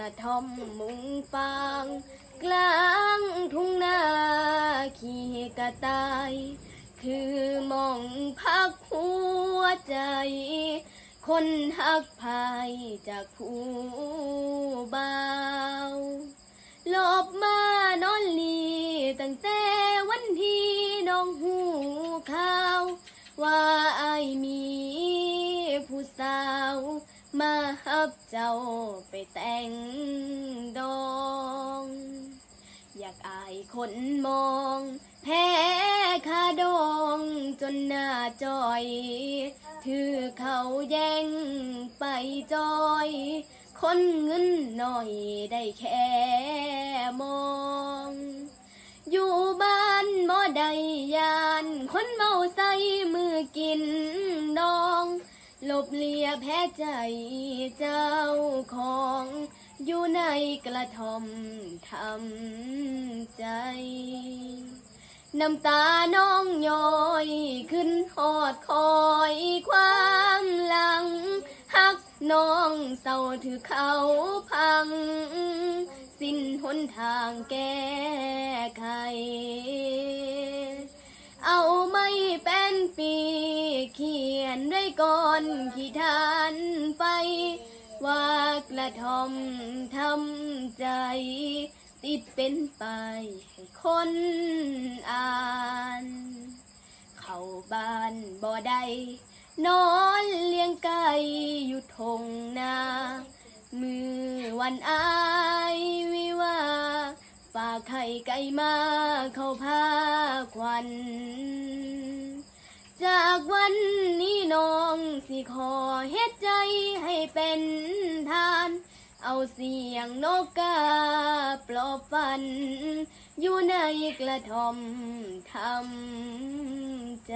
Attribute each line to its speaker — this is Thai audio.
Speaker 1: ระท่อมมุงฟาง กลางทุ่งนาขี่กระต่าย คือมองพักหัวใจ คนหักภายจากผู้บ่าวหลบมานอนลีตั้งแต่วันที่น้องหูข่าว ว่าไอมี ฮับเจ้าไปแต่งดอง อยากอายคนมอง แพ้คาดองจนหน้าจอย ถือเขาแย่งไปจอย คนเงินหน่อยได้แค่มอง อยู่บ้านบ่ได้ยาน คนเมาใส่มือกินดอง ลบเลียแพ้ใจเจ้าของ อยู่ในกระท่อมทำใจ น้ำตาน้องย้อยขึ้นหอดคอยความหลัง หักน้องเศร้าถือเขาพัง สิ้นหนทางแก้ไข เอาไม่เป็นปี นด้วยก่อนขีทานไปว่ากระทอมทำใจ ติดเป็นไปให้คนอ่าน เข้าบ้านบ่ได้นอนเลี้ยงไก่อยู่ทงนา มือวันอายวิวาฝากไข่ไก่มาเข้าพาควัน จากวัน สิขอเฮ็ดใจให้เป็นทาน เอาเสียงนกกาปลอบฟัน อยู่ในกระท่อมทำใจ